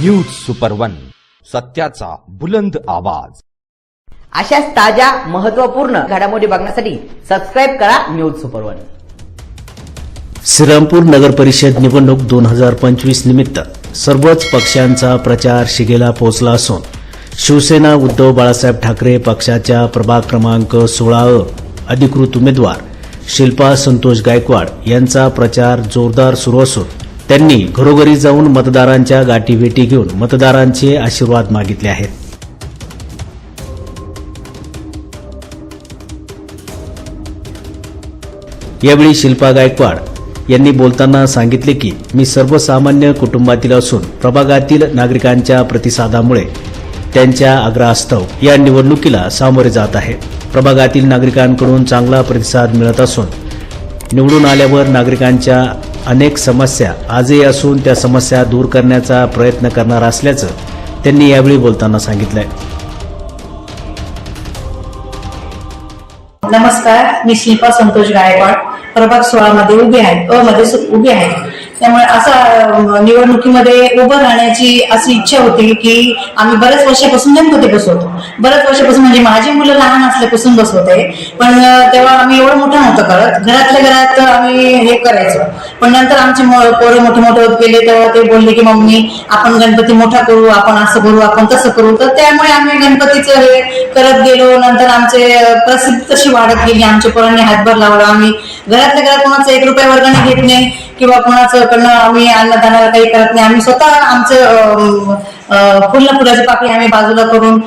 News super one सत्याचा बुलंद आवाज. अशाच ताज्या महत्त्वपूर्ण घडामोडी बघण्यासाठी सबस्क्राईब करा news super one Shrirampur Nagar Parishad निवडणूक दोन हजार पंचवीस निमित्त सर्वच पक्षांचा प्रचार शिगेला पोहोचला असून शिवसेना उद्धव बाळासाहेब ठाकरे पक्षाच्या प्रभाग क्रमांक सोळा अ अधिकृत उमेदवार शिल्पा संतोष गायकवाड यांचा प्रचार जोरदार सुरू असून त्यांनी घरोघरी जाऊन मतदारांच्या गाठीभेटी घेऊन मतदारांचे आशीर्वाद मागितले आहेत. यावेळी शिल्पा गायकवाड यांनी बोलताना सांगितले की मी सर्वसामान्य कुटुंबातील असून प्रभागातील नागरिकांच्या प्रतिसादामुळे त्यांच्या आग्रहास्तव या निवडणुकीला सामोरे जात आहे. प्रभागातील नागरिकांकडून चांगला प्रतिसाद मिळत असून निवडून आल्यावर नागरिकांच्या अनेक समस्या आजही असून त्या समस्या दूर करण्याचा प्रयत्न करणार असल्याचं त्यांनी यावेळी बोलताना सांगितलंय. नमस्कार मी शिल्पा संतोष गायकवाड. प्रभाग सोळा मध्ये उभी आहे. अ मध्ये उभी आहे. त्यामुळे असा निवडणुकीमध्ये उभं राहण्याची अशी इच्छा होती की आम्ही बऱ्याच वर्षापासून गणपती बसवतो बऱ्याच वर्षापासून म्हणजे माझी मुलं लहान असल्यापासून बसवते पण तेव्हा आम्ही एवढं मोठं नव्हतं करत. घरातल्या घरात आम्ही हे करायचो. पण नंतर आमचे पोरं मोठे मोठे होत गेले तेव्हा ते बोलले की मम्मी आपण गणपती मोठा करू आपण असं करू आपण तसं करू. तर त्यामुळे आम्ही गणपतीचं हे करत गेलो. नंतर आमचे प्रसिद्ध प्रसिद्धी तशी वाढत गेली. आमच्या पोरांनी हातभार लावला. आम्ही घरातल्या घरात कोणाचं एक रुपया वर्गाने घेत नाही किंवा कोणाचं कडनं आम्ही अन्नदानाला काही करत नाही. आम्ही स्वतः आमचं पूर्ण फुलाची पाकळी आम्ही बाजूला करून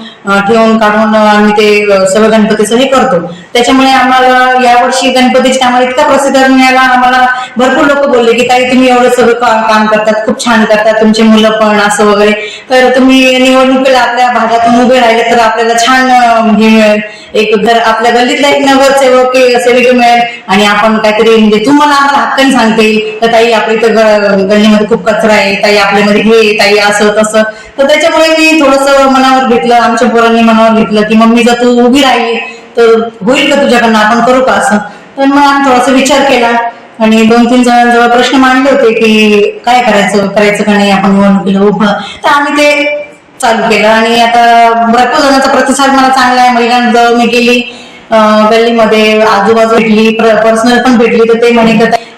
ठेवून काढून आम्ही ते सर्व सगळं गणपतीचं हे करतो. त्याच्यामुळे आम्हाला यावर्षी गणपतीच्या आम्हाला इतका प्रसिद्ध मिळाला आम्हाला भरपूर लोक बोलले की ताई तुम्ही एवढं सगळं काम करतात खूप छान करतात तुमचे मुलं पण असं वगैरे. तर तुम्ही निवडणुकीला आपल्या भागातून उभे राहिले तर आपल्याला छान हे म्हणजे, मिळेल एक घर आपल्या गल्लीतला एक नगरसेवक सेविका मिळेल आणि आपण काहीतरी म्हणजे तुम्हाला आम्हाला हक्काने सांगता येईल. तर ताई आपल्या इथं गल्लीमध्ये खूप कचरा आहे. ताई आपल्यामध्ये हे ताई असं तसं. तर त्याच्यामुळे मी थोडस मनावर घेतलं आमच्या पोरांनी मनावर घेतलं की मम्मी जर तू उभी राहिली तर होईल का तुझ्याकडनं? आपण करू का असं? तर मग आम्ही थोडासा विचार केला. आणि दोन तीन जणांजवळ प्रश्न मांडले होते की काय करायचं करायचं का नाही आपण निवडणुकीला उभं. तर आम्ही ते चालू केलं. आणि आता भरपूर जणांचा प्रतिसाद मला चांगला आहे. महिलांजवळ मी गेली. गल्लीमध्ये आजूबाजू भेटली पर्सनल पण भेटली. तर ते म्हणे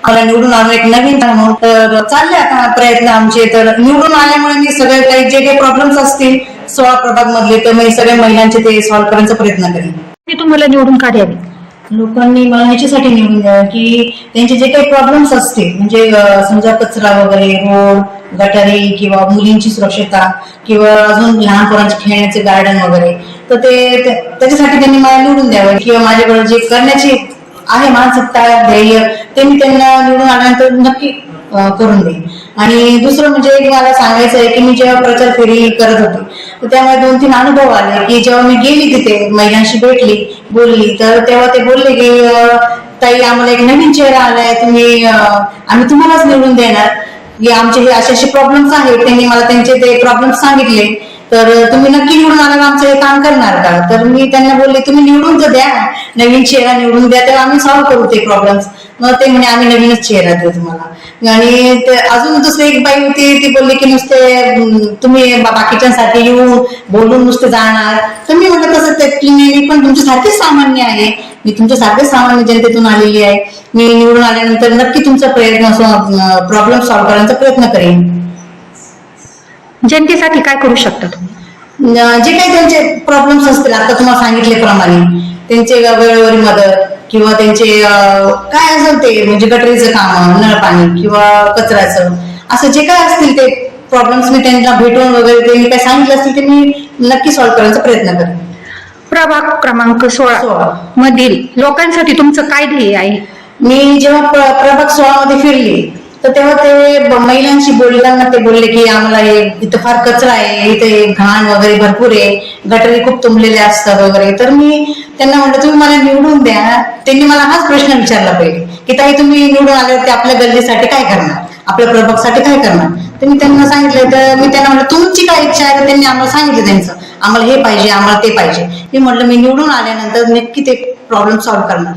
मला निवडून आलो एक नवीन म्हणून तर चालले आता प्रयत्न आमचे. तर निवडून आल्यामुळे मी सगळे काही जे काही प्रॉब्लेम्स असतील सोळा प्रभाग मधले तर मी सगळ्या महिलांचे ते सॉल्व्ह करण्याचा प्रयत्न करेन. मी तुम्हाला निवडून काढावी लोकांनी मला ह्याच्यासाठी निवडून द्यावं की त्यांचे जे काही प्रॉब्लेम्स असतील म्हणजे समजा कचरा वगैरे रोड गटारी किंवा मुलींची सुरक्षता किंवा अजून लहान पोरांचे खेळण्याचे गार्डन वगैरे तर ते त्याच्यासाठी त्यांनी मला निवडून द्यावं किंवा माझ्याकडे जे करण्याची आहे मानसिकता ध्येय ते मी त्यांना निवडून आल्यानंतर नक्की करून देईन आणि दुसरं म्हणजे मला सांगायचं आहे की मी जेव्हा प्रचार फेरी करत होते तर त्यामुळे दोन तीन अनुभव आले की जेव्हा मी गेली तिथे महिलांशी भेटली बोलली तर तेव्हा ते बोलले की ताई आम्हाला एक नवीन चेहरा आलाय तुम्ही आम्ही तुम्हालाच निवडून देणार. की आमचे हे असे असे प्रॉब्लेम्स आहेत त्यांनी मला त्यांचे ते प्रॉब्लेम्स सांगितले. तर तुम्ही नक्की निवडून आल्यावर आमचं हे काम करणार का? तर मी त्यांना बोलले तुम्ही निवडून तर द्या. नवीन चेहरा निवडून द्या तर आम्ही सॉल्व्ह करू ते प्रॉब्लेम्स मग ते म्हणे आम्ही नवीनच चेहरा देऊ तुम्हाला. आणि अजून दुसरी एक बाई होती ती बोलली की नुसते तुम्ही बाकीच्यांसाठी येऊन बोलून नुसते जाणार. तर मी म्हटलं तसं ते मी पण तुमच्यासारखेच सामान्य आहे. मी तुमच्यासारखेच सामान्य जनतेतून आलेली आहे. मी निवडून आल्यानंतर नक्की तुमचा प्रयत्न प्रॉब्लेम सॉल्व्ह करण्याचा प्रयत्न करेन. जनतेसाठी काय करू शकता तुम्ही? जे काही त्यांचे प्रॉब्लेम्स असतील आता तुम्हाला सांगितल्याप्रमाणे त्यांचे वेळोवेळी मदत किंवा त्यांचे काय असेल ते म्हणजे गटरीचं काम नळ पाणी किंवा कचऱ्याचं असं जे काय असतील ते प्रॉब्लेम्स मी त्यांना भेटून वगैरे त्यांनी काय सांगितलं असतील ते मी नक्की सॉल्व्ह करण्याचा प्रयत्न करेन. प्रभाग क्रमांक सोळा सोळा. मधील लोकांसाठी तुमचं काय ध्येय आहे? मी जेव्हा प्र- प्रभाग सोळा मध्ये फिरली तर तेव्हा ते महिलांशी बोलताना ते बोलले की आम्हाला हे इथं फार कचरा आहे इथे घाण वगैरे भरपूर आहे गटरी खूप तुंबलेले असतात वगैरे. तर मी त्यांना म्हटलं तुम्ही मला निवडून द्या. त्यांनी मला हाच प्रश्न विचारला पाहिजे की ताई तुम्ही निवडून आल्यावरती आपल्या गल्लीसाठी काय करणार? आपल्या प्रभागसाठी काय करणार? तर मी त्यांना सांगितलं तर मी त्यांना म्हटलं तुमची काय इच्छा आहे? तर त्यांनी आम्हाला सांगितलं त्यांचं आम्हाला हे पाहिजे आम्हाला ते पाहिजे. मी म्हटलं मी निवडून आल्यानंतर नक्की ते प्रॉब्लेम सॉल्व्ह करणार.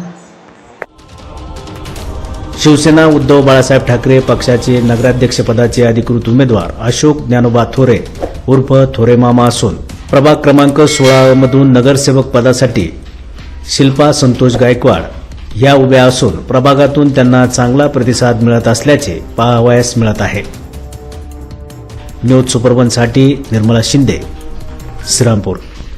शिवसेना उद्धव बाळासाहेब ठाकरे पक्षाचे नगराध्यक्षपदाचे अधिकृत उमेदवार अशोक ज्ञानोबा थोरे उर्फ थोरे मामा असून प्रभाग क्रमांक सोळामधून नगरसेवक पदासाठी शिल्पा संतोष गायकवाड ह्या उभ्या असून प्रभागातून त्यांना चांगला प्रतिसाद मिळत असल्याचे पाहावयास मिळत आहे. न्यूज सुपरवनसाठी निर्मला शिंदे श्रीरामपूर.